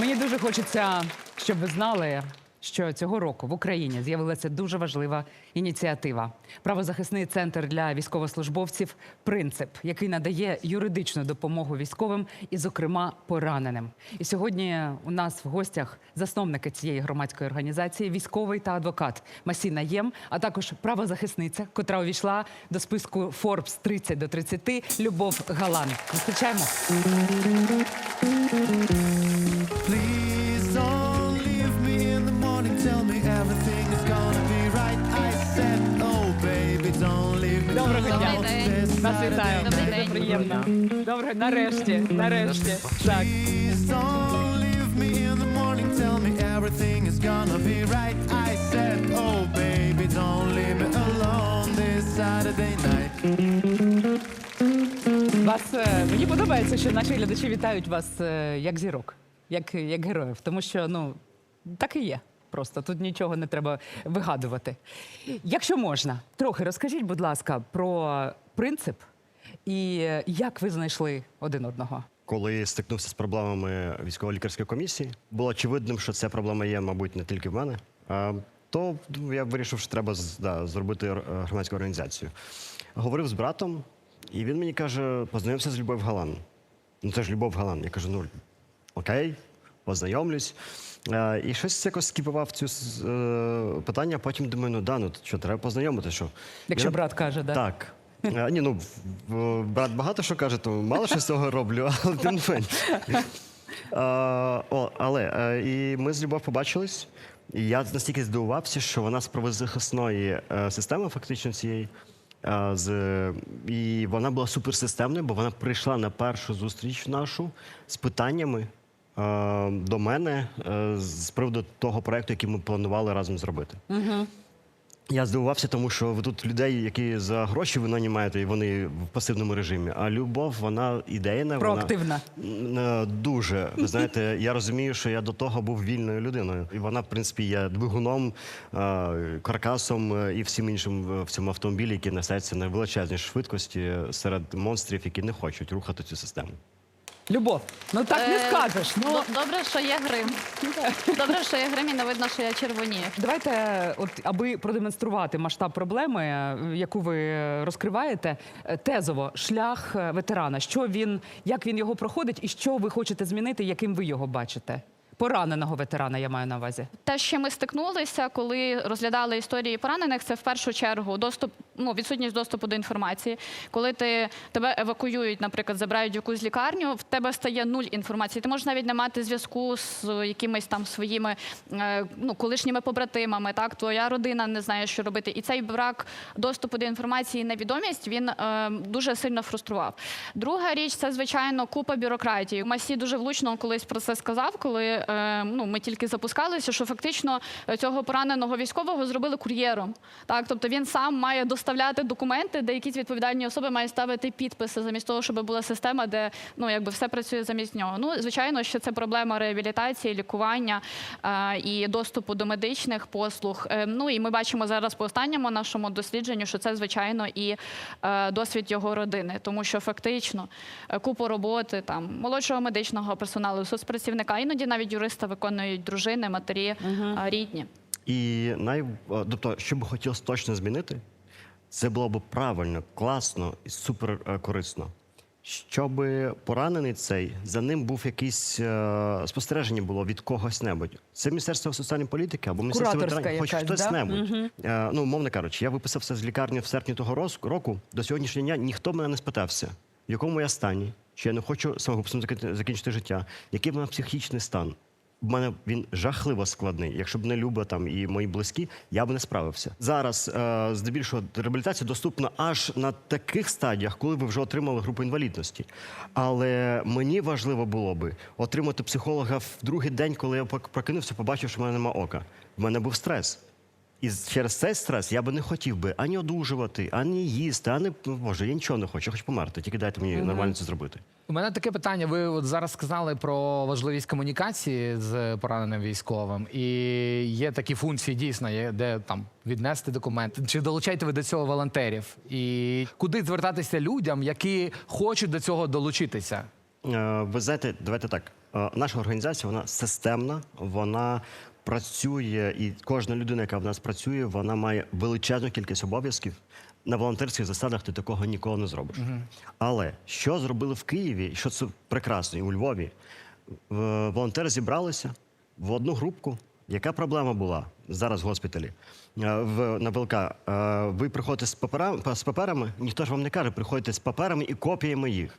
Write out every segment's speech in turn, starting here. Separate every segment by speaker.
Speaker 1: Мені дуже хочеться, щоб ви знали, що цього року в Україні з'явилася дуже важлива ініціатива. Правозахисний центр для військовослужбовців Принцип, який надає юридичну допомогу військовим і, зокрема, пораненим. І сьогодні у нас в гостях засновники цієї громадської організації, військовий та адвокат Масіна Єм, а також правозахисниця, котра увійшла до списку Forbes 30 до 30 Любов Галан. Зустрічаємо.
Speaker 2: Oh baby, don't leave me alone this Saturday night.
Speaker 1: Вас е, мені подобається, що наші глядачі вітають вас е, як зірок, як, як героїв, тому що ну так і є. Просто тут нічого не треба вигадувати. Якщо можна, трохи розкажіть, будь ласка, про принцип і е, як ви знайшли один одного.
Speaker 3: Коли я стикнувся з проблемами військово-лікарської комісії, було очевидним, що ця проблема є, мабуть, не тільки в мене. То ну, я вирішив, що треба да, зробити е, громадську організацію. Говорив з братом, і він мені каже: познайомся з Любов Галан. Ну це ж Любов Галан. Я кажу, ну окей, познайомлюсь. Е, і щось якось скіпував цю е, питання, а потім думаю, ну да, ну що, треба познайомити, що.
Speaker 1: Якщо
Speaker 3: Я-
Speaker 1: брат каже, да?
Speaker 3: так. А, ні, ну брат багато що каже, то мало що з цього роблю, але тим не менше. О, але е, і ми з Любов побачились, і я настільки здивувався, що вона з правозахисної е, системи, фактично цієї. е, З, і вона була суперсистемною, бо вона прийшла на першу зустріч нашу з питаннями е, до мене е, з приводу того проекту, який ми планували разом зробити. Я здивувався, тому що ви тут людей, які за гроші ви нанімаєте, і вони в пасивному режимі. А любов, вона ідейна,
Speaker 1: Проактивна.
Speaker 3: вона е, дуже. Ви знаєте, я розумію, що я до того був вільною людиною. І вона, в принципі, є двигуном, е, каркасом е, і всім іншим в цьому автомобілі, який несеться на величезній швидкості серед монстрів, які не хочуть рухати цю систему.
Speaker 1: Любов, ну так не
Speaker 4: Е,
Speaker 1: скажеш. Ну
Speaker 4: Д- Добре, що є грим. Добре, що є грим і не видно, що я червоні.
Speaker 1: Давайте, от аби продемонструвати масштаб проблеми, е, яку ви е, розкриваєте, е, тезово шлях е, ветерана. Що він, як він його проходить, і що ви хочете змінити, яким ви його бачите? Пораненого ветерана я маю на увазі.
Speaker 4: Те, чим ми стикнулися, коли розглядали історії поранених, це в першу чергу доступ, ну відсутність доступу до інформації. Коли ти тебе евакуюють, наприклад, забирають якусь лікарню, в тебе стає нуль інформації. Ти можеш навіть не мати зв'язку з якимись там своїми е, ну колишніми побратимами. Так, твоя родина не знає, що робити. І цей брак доступу до інформації, невідомість він е, дуже сильно фрустрував. Друга річ це звичайно купа бюрократії. Масі дуже влучно колись про це сказав, коли е, ну ми тільки запускалися, що фактично е, цього пораненого військового зробили кур'єром. Так, тобто він сам має доставляти документи, де якісь відповідальні особи мають ставити підписи замість того, щоб була система, де ну якби все працює замість нього. Ну звичайно, що це проблема реабілітації, лікування е, і доступу до медичних послуг. Е, ну і ми бачимо зараз по останньому нашому дослідженню, що це звичайно і е, досвід його родини, тому що фактично е, купу роботи там молодшого медичного персоналу, соцпрацівника, іноді навіть юриста виконують дружини, матері, е, рідні.
Speaker 3: І най... тобто, що би хотілося точно змінити, це було б правильно, класно і супер е, корисно. Щоб поранений цей за ним був якийсь е, спостереження було від когось небудь. Це міністерство соціальної політики або міністерство
Speaker 1: Кураторська
Speaker 3: ветеранів, хоч
Speaker 1: якась,
Speaker 3: хтось
Speaker 1: да?
Speaker 3: небудь. Е, ну, мовно кажучи, я виписався з лікарні в серпні того роз- року. До сьогоднішнього дня ніхто мене не спитався, в якому я стані, чи я не хочу самогубством закин- закінчити життя, який в мене психічний стан. В мене він жахливо складний. Якщо б не Люба там і мої близькі, я б не справився. Зараз е, здебільшого реабілітація доступна аж на таких стадіях, коли ви вже отримали групу інвалідності. Але мені важливо було би отримати психолога в другий день, коли я прокинувся, побачив, що в мене нема ока. В мене був стрес. І через цей стрес я би не хотів би ані одужувати, ані їсти, ані ну, боже, я нічого не хочу, я хочу померти. Тільки дайте мені нормально це зробити.
Speaker 5: У мене таке питання. Ви от зараз сказали про важливість комунікації з пораненим військовим, і є такі функції дійсно, є, де там віднести документи. Чи долучаєте ви до цього волонтерів? І куди звертатися людям, які хочуть до цього долучитися?
Speaker 3: Е, Ви знаєте, давайте так. Е, Наша організація вона системна, вона працює, і кожна людина, яка в нас працює, вона має величезну кількість обов'язків. На волонтерських засадах ти такого ніколи не зробиш. Але що зробили в Києві, що це прекрасно, і у Львові? Волонтери зібралися в одну групку. Яка проблема була зараз в госпіталі? Е, В, на ВЛК? Е, Ви приходите з паперами, з паперами, ніхто ж вам не каже, приходите з паперами і копіями їх.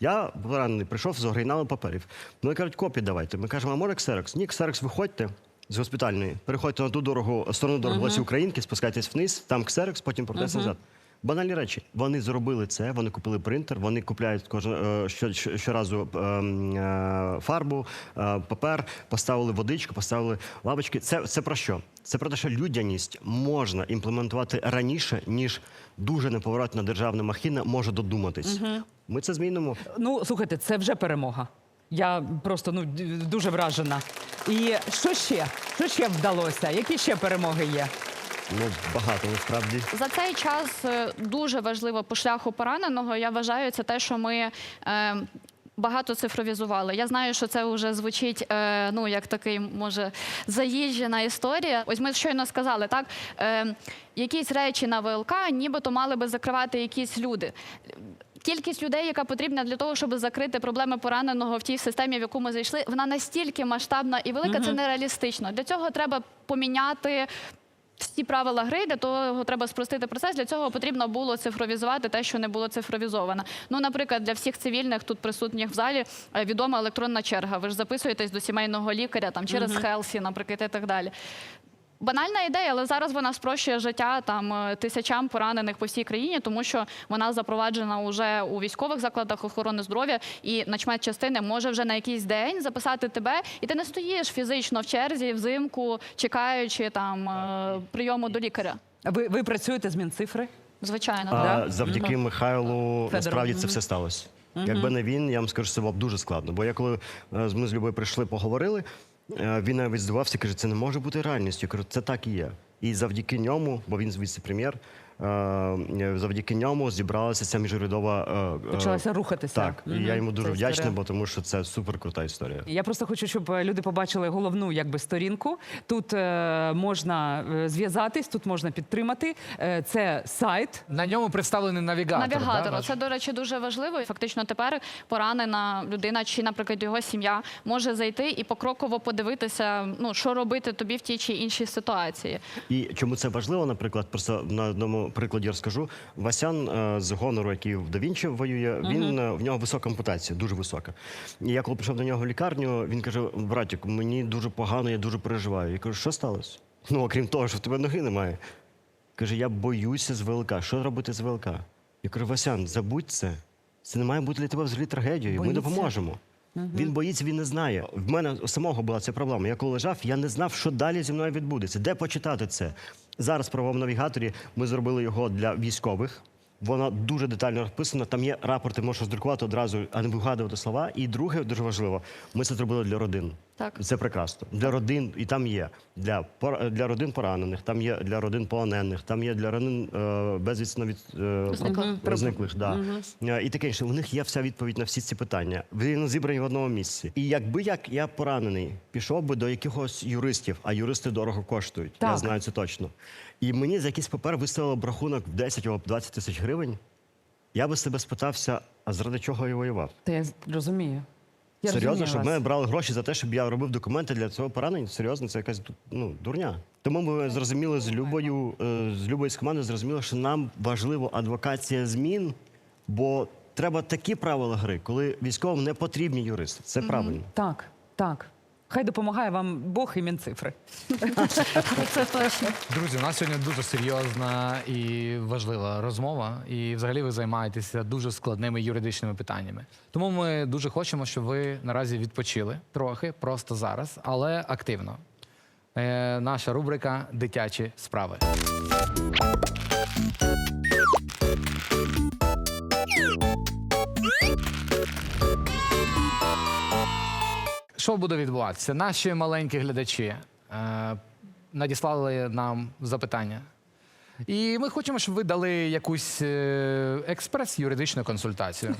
Speaker 3: Я поранений, прийшов з оригіналом паперів. Вони кажуть, копії давайте. Ми кажемо, а може ксерокс? Ні, ксерокс, виходьте з госпітальної, переходьте на ту дорогу, сторону дорогу uh Українки, спускайтесь вниз, там ксерокс, потім повертайтеся назад. Банальні речі. Вони зробили це, вони купили принтер, вони купляють кожен е, що, що- щоразу е, е, фарбу, е, папер, поставили водичку, поставили лавочки. Це, це про що? Це про те, що людяність можна імплементувати раніше, ніж дуже неповоротна державна махіна може додуматись. Ми це змінимо.
Speaker 1: Ну, слухайте, це вже перемога. Я просто ну дуже вражена. І що ще? Що ще вдалося? Які ще перемоги є?
Speaker 3: Ну багато насправді.
Speaker 4: За цей час е, дуже важливо по шляху пораненого. Я вважаю, це те, що ми. Е, Багато цифровізували. Я знаю, що це вже звучить е, ну як такий, може, заїжджена історія. Ось ми щойно сказали, так е, якісь речі на ВЛК, нібито мали би закривати якісь люди. Кількість людей, яка потрібна для того, щоб закрити проблеми пораненого в тій системі, в яку ми зайшли, вона настільки масштабна і велика, це нереалістично. Для цього треба поміняти всі правила гри, для того треба спростити процес. Для цього потрібно було цифровізувати те, що не було цифровізовано. Ну, наприклад, для всіх цивільних тут присутніх в залі е, відома електронна черга. Ви ж записуєтесь до сімейного лікаря там через Хелсі, наприклад, і так далі. Банальна ідея, але зараз вона спрощує життя там е, тисячам поранених по всій країні, тому що вона запроваджена уже у військових закладах охорони здоров'я, і начмет частини може вже на якийсь день записати тебе, і ти не стоїш фізично в черзі взимку, чекаючи там е, прийому до лікаря.
Speaker 1: Ви, ви працюєте з Мінцифри?
Speaker 4: Звичайно,
Speaker 3: А,
Speaker 4: так.
Speaker 3: завдяки Михайлу
Speaker 1: Федору.
Speaker 3: насправді це все сталося. Якби не він, я вам скажу, що це було б дуже складно. Бо я коли е, з- ми з Любою прийшли, поговорили, він навіть здивався, каже, це не може бути реальністю. Я кажу, це так і є. І завдяки ньому, бо він віце-прем'єр, е, е, завдяки ньому зібралася ця міжурядова. е,
Speaker 1: Почалася рухатися.
Speaker 3: Так, і я йому дуже
Speaker 1: Ця
Speaker 3: вдячний, бо тому що це супер крута історія.
Speaker 1: Я просто хочу, щоб люди побачили головну якби сторінку. Тут е, можна зв'язатись, тут можна підтримати. Е, це сайт.
Speaker 5: На ньому представлений навігатор.
Speaker 4: Навігатор. Це, до речі, дуже важливо. І фактично тепер поранена людина чи, наприклад, його сім'я може зайти і покроково подивитися, ну що робити тобі в тій чи іншій ситуації.
Speaker 3: І чому це важливо, наприклад, просто на одному прикладі розкажу. Васян е, з гонору, який в Давінчі воює, він е, в нього висока ампутація, дуже висока. І я коли прийшов до нього в лікарню, він каже: братик, мені дуже погано, я дуже переживаю. Я кажу, що сталося? Ну, окрім того, що в тебе ноги немає. Каже, я боюся з ВЛК. Що робити з ВЛК? Я кажу, Васян, забудь це. Це не має бути для тебе взагалі трагедією. Ми
Speaker 1: Боїться?
Speaker 3: Він боїться, він не знає. В мене самого була ця проблема. Я коли лежав, я не знав, що далі зі мною відбудеться. Де почитати це? Зараз в правовому навігаторі ми зробили його для військових. Вона дуже детально розписана. Там є рапорти, можна здрукувати одразу, а не вигадувати слова. І друге, дуже важливо, ми це зробили для родин.
Speaker 4: Так.
Speaker 3: Це прекрасно. Для родин, і там є для, пор- для родин поранених, там є для родин полонених, там є для родин е, безвісно від е,
Speaker 4: Зниклих.
Speaker 3: да. Е, І таке інше. У них є вся відповідь на всі ці питання. Вони зібрані в одному місці. І якби як я поранений, пішов би до якихось юристів, а юристи дорого коштують. Я знаю це точно. І мені за якийсь папер виставили б рахунок в 10 або 20 тисяч гривень. Я би себе спитався, а заради чого я воював?
Speaker 1: Та я розумію. Я
Speaker 3: Серйозно, щоб
Speaker 1: вас.
Speaker 3: ми брали гроші за те, щоб я робив документи для цього поранення? Серйозно, це якась ну, дурня. Тому ми зрозуміли з Любою, е, з Любою з команди зрозуміло, що нам важливо адвокація змін, бо треба такі правила гри, коли військовим не потрібні юристи. Це правильно.
Speaker 1: Так, так. Хай допомагає вам Бог і Мінцифри.
Speaker 4: Це точно.
Speaker 5: Друзі, у нас сьогодні дуже серйозна і важлива розмова. І взагалі ви займаєтеся дуже складними юридичними питаннями. Тому ми дуже хочемо, щоб ви наразі відпочили трохи, просто зараз, але активно. Е, наша рубрика Дитячі справи. Що буде відбуватися? Наші маленькі глядачі е, надіслали нам запитання. І ми хочемо, щоб ви дали якусь е, експрес-юридичну консультацію.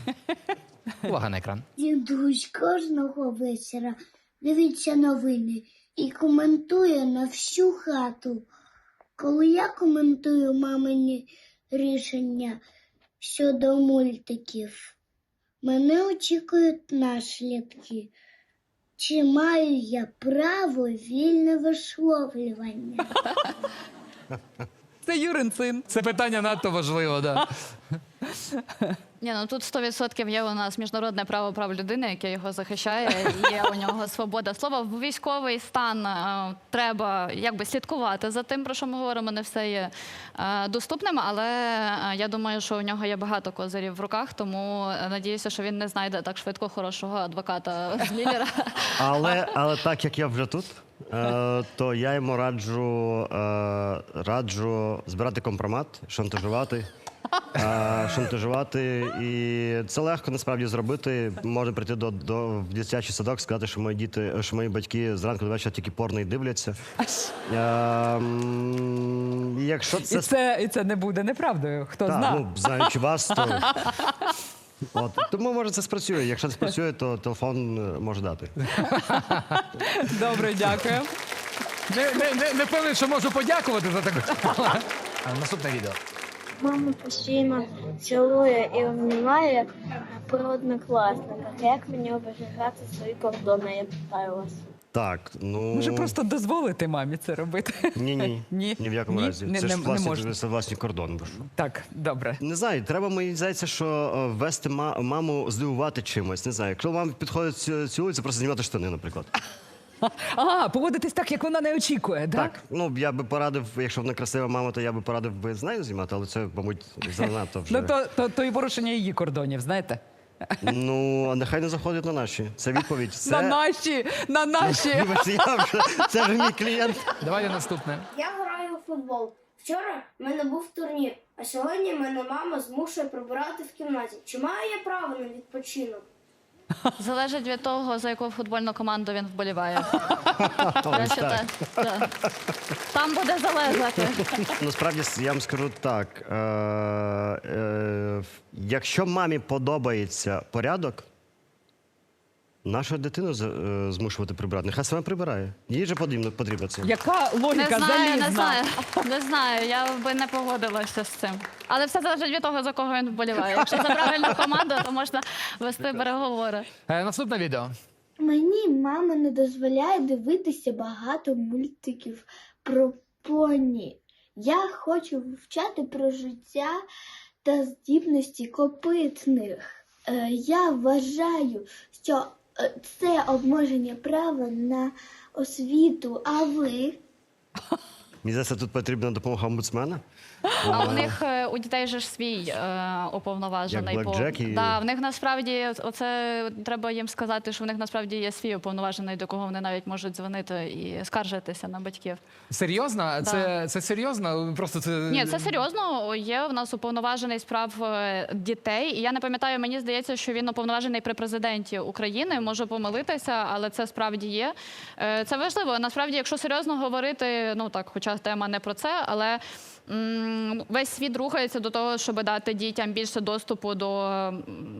Speaker 5: Увага на екран.
Speaker 6: Дідусь кожного вечора дивиться новини і коментує на всю хату. Коли я коментую мамині рішення щодо мультиків, мене очікують наслідки. Чи маю я право вільне висловлювання?
Speaker 1: Це Юрин син.
Speaker 5: Це питання надто важливо, да.
Speaker 4: Ні, ну тут 100% є у нас міжнародне право прав людини, яке його захищає. Є у нього свобода слова. В військовий стан е, треба якби слідкувати за тим, про що ми говоримо. Не все є е, доступним, але е, я думаю, що у нього є багато козирів в руках, тому е, надіюся, що він не знайде так швидко хорошого адвоката з Лілера.
Speaker 3: Але, але так як я вже тут, то я йому раджу, раджу збирати компромат, шантажувати. Е, шантажувати, і це легко насправді зробити. Можна прийти до, до в дитячий садок, сказати, що мої діти, що мої батьки зранку до вечора тільки порно і дивляться. Е, м, якщо
Speaker 1: І
Speaker 3: це
Speaker 1: це, і це не буде неправдою. Хто зна?
Speaker 3: ну, знаючи вас, то. От, тому може це спрацює. Якщо це спрацює, то телефон е, може дати.
Speaker 1: Добре, дякую.
Speaker 5: Не, не, не, не певний, що можу подякувати за таку. А, Наступне відео.
Speaker 6: Мама постійно цілує і обнімає про однокласника. Як мені оберігати свої кордони, я питаю вас.
Speaker 3: Так, ну
Speaker 1: Може просто дозволити мамі це робити?
Speaker 3: ні, ні,
Speaker 1: Ні?
Speaker 3: ні в якому
Speaker 1: Ні?
Speaker 3: разі.
Speaker 1: Не-
Speaker 3: це
Speaker 1: не-
Speaker 3: ж
Speaker 1: не
Speaker 3: власні,
Speaker 1: можна.
Speaker 3: це власні кордони. бо ж.
Speaker 1: Так, добре.
Speaker 3: Не знаю, треба мені здається, що е, ввести ма- маму здивувати чимось. Не знаю. Якщо мама підходить цю- цілується, просто знімати штани, наприклад.
Speaker 1: А, поводитись так, як вона не очікує, да?
Speaker 3: Так, ну я би порадив, якщо вона красива мама, то я би порадив би з нею знімати, але це, мабуть, занадто вже.
Speaker 1: Ну то, то, то і порушення її кордонів, знаєте?
Speaker 3: Ну, а нехай не заходять на наші. Це відповідь. Це...
Speaker 1: На наші, на наші.
Speaker 3: Вибачте, я вже... Це ж мій клієнт.
Speaker 5: Давайте наступне.
Speaker 7: Я граю у футбол. Вчора в мене був турнір, а сьогодні мене мама змушує прибирати в кімнаті. Чи маю я право на відпочинок?
Speaker 4: Залежить від того, за яку футбольну команду він вболіває.
Speaker 3: Ось так.
Speaker 4: да. Там буде залежати.
Speaker 3: Насправді я вам скажу так: е, е, якщо мамі подобається порядок, нашу дитину з- е, змушувати прибирати, нехай сама прибирає. Їй же потрібно, потрібно це.
Speaker 1: Яка
Speaker 4: Не
Speaker 1: логіка
Speaker 4: знаю,
Speaker 1: залізна?
Speaker 4: не знаю. Не знаю, я би не погодилася з цим. Але все залежить від того, за кого він вболіває. Якщо за правильну команду, то можна вести переговори.
Speaker 5: Е, Наступне відео.
Speaker 6: Мені мама не дозволяє дивитися багато мультиків про поні. Я хочу вивчати про життя та здібності копитних. Е, я вважаю, що це обмеження права на освіту, а ви?
Speaker 3: Мені здається, тут потрібна допомога омбудсмена.
Speaker 4: А у них е, у дітей же ж свій е, уповноважений
Speaker 3: Як Blackjack і-
Speaker 4: Да, в них насправді оце треба їм сказати, що в них насправді є свій уповноважений, до кого вони навіть можуть дзвонити і скаржитися на батьків.
Speaker 5: Серйозно? Це, це серйозно? Просто це.
Speaker 4: Ні, це серйозно. Є в нас уповноважений справ е, дітей. І я не пам'ятаю, мені здається, що він уповноважений при президенті України. Можу помилитися, але це справді є. Е, Це важливо. Насправді, якщо серйозно говорити, ну так, хоча тема не про це, але. Весь світ рухається до того, щоб дати дітям більше доступу до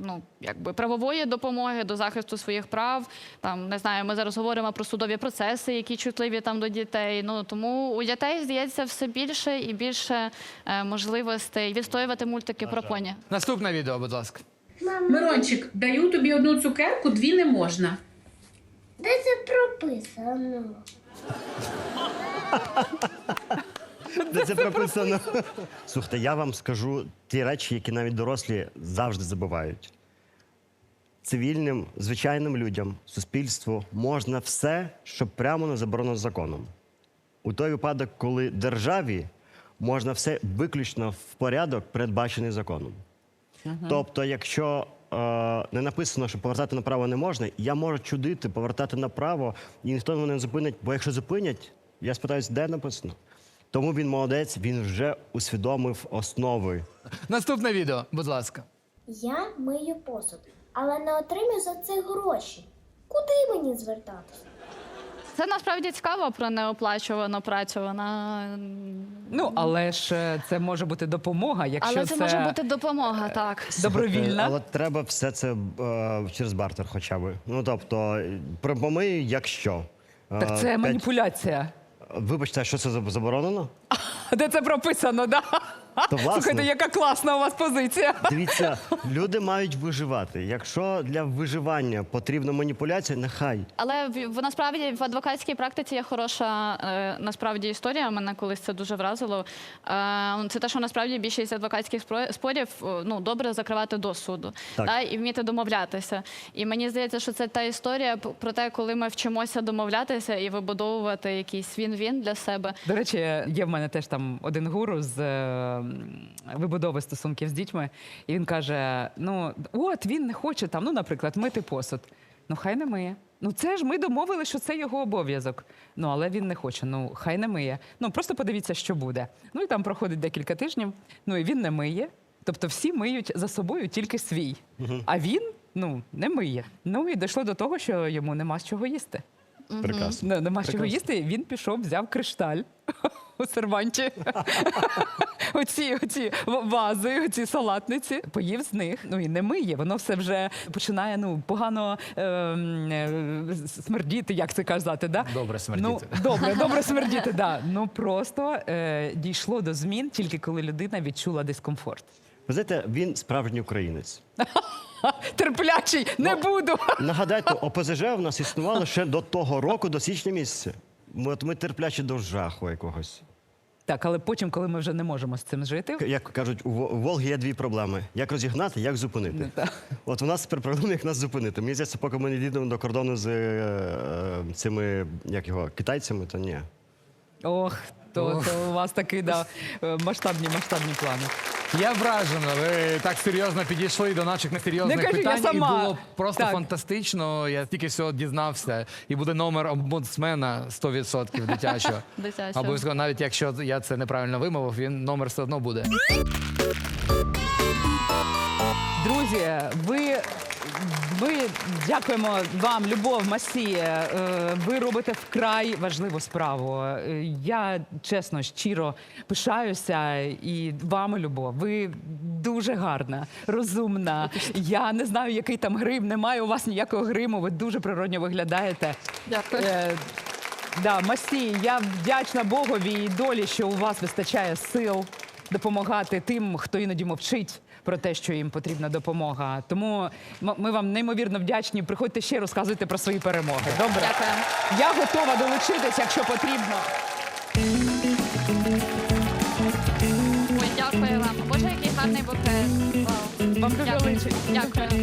Speaker 4: ну, якби правової допомоги, до захисту своїх прав. Там не знаю, ми зараз говоримо про судові процеси, які чутливі там до дітей. Ну тому у дітей здається все більше і більше е, можливостей відстоювати мультики про поні.
Speaker 5: Наступне відео, будь ласка.
Speaker 8: Мирончик, даю тобі одну цукерку, дві не можна.
Speaker 6: Де це прописано?
Speaker 3: Де це прописано? Слухайте, я вам скажу ті речі, які навіть дорослі завжди забувають. Цивільним, звичайним людям, суспільству можна все, що прямо не заборонено законом. У той випадок, коли державі можна все виключно в порядок, передбачений законом. Тобто, якщо е, не написано, що повертати направо не можна, я можу чудити, повертати направо, і ніхто мене не зупинить, бо якщо зупинять, я спитаюсь, де написано. Тому він молодець, він вже усвідомив основи.
Speaker 5: Наступне відео, будь ласка.
Speaker 6: Я мию посуд, але не отримую за це гроші. Куди мені звертатися?
Speaker 4: Це насправді цікаво про неоплачувану працю. Вона
Speaker 1: Ну, але ж е, це може бути допомога, якщо
Speaker 4: але це, може бути допомога, так.
Speaker 1: добровільна.
Speaker 3: Е, Але треба все це е, через бартер хоча б. Ну тобто, е, якщо. Е,
Speaker 1: Так це
Speaker 3: п'ять-
Speaker 1: маніпуляція.
Speaker 3: Вибачте, що це заборонено?
Speaker 1: Де це прописано, да?
Speaker 3: То, власне.
Speaker 1: Слухайте, яка класна у вас позиція.
Speaker 3: Дивіться, люди мають виживати. Якщо для виживання потрібна маніпуляція, нехай.
Speaker 4: Але в, в насправді в адвокатській практиці є хороша е, насправді історія. Мене колись це дуже вразило. Е, це те, що насправді більшість адвокатських спро- спорів е, ну добре закривати до суду
Speaker 3: Так.
Speaker 4: та, і вміти домовлятися. І мені здається, що це та історія п- про те, коли ми вчимося домовлятися і вибудовувати якийсь він-він для себе.
Speaker 1: До речі, є в мене теж там один гуру з е, вибудови стосунків з дітьми, і він каже: ну, от він не хоче там, ну, наприклад, мити посуд. Ну, хай не миє. Ну, це ж ми домовили, що це його обов'язок. Ну, але він не хоче. Ну, хай не миє. Ну, просто подивіться, що буде. Ну і там проходить декілька тижнів. Ну і він не миє. Тобто всі миють за собою тільки свій. А він ну не миє. Ну і дійшло до того, що йому нема з чого їсти.
Speaker 3: Прекрасно.
Speaker 1: Не, нема чого їсти. Він пішов, взяв кришталь у серванті. оці, оці вази, оці салатниці, поїв з них. Ну і не миє. Воно все вже починає ну погано е, е, смердіти, як це казати. Да?
Speaker 5: Добре смердіти.
Speaker 1: Ну, добре, добре смердіти. Да. Ну просто е, дійшло до змін тільки коли людина відчула дискомфорт.
Speaker 3: Ви знаєте, він справжній українець.
Speaker 1: Терплячий, не буду.
Speaker 3: Нагадайте, ОПЗЖ в нас існувало ще до того року, до січня місяця. Ми, от ми терплячі до жаху якогось.
Speaker 1: Так, але потім, коли ми вже не можемо з цим жити,
Speaker 3: Як кажуть, у Во- Волги є дві проблеми: як розігнати, як зупинити.
Speaker 1: Ну.
Speaker 3: От у нас тепер проблема, як нас зупинити. Мені здається, поки ми не дійдемо до кордону з е, е, цими як його, китайцями, то ні.
Speaker 1: ох, то, то у вас такі да, е, масштабні масштабні плани.
Speaker 5: Я вражена. Ви так серйозно підійшли до наших несерйозних
Speaker 1: Не кажіть, я
Speaker 5: питань.
Speaker 1: сама.
Speaker 5: І було просто
Speaker 1: Так.
Speaker 5: фантастично. Я тільки всього дізнався. І буде номер омбудсмена 100% дитячого.
Speaker 4: Дитячого.
Speaker 5: Обов'язково, навіть якщо я це неправильно вимовив, він номер все одно буде.
Speaker 1: Друзі, ви. Ми дякуємо вам, Любов Масі. Е, Ви робите вкрай важливу справу. Е, Я чесно, щиро пишаюся і вами, Любов. Ви дуже гарна, розумна. Я не знаю, який там грим. Немає у вас ніякого гриму. Ви дуже природньо виглядаєте.
Speaker 4: Дякую.
Speaker 1: Е, Да, Масі, я вдячна Богові і долі, що у вас вистачає сил допомагати тим, хто іноді мовчить про те, що їм потрібна допомога. Тому ми вам неймовірно вдячні. Приходьте ще розказуйте про свої перемоги. Добре?
Speaker 4: Дякую.
Speaker 1: Я готова долучитись, якщо потрібно.
Speaker 4: Ой, дякую вам. Боже, який гарний букет. Вау.
Speaker 1: Вам дуже
Speaker 4: Дякую.
Speaker 1: личить.
Speaker 4: Дякую.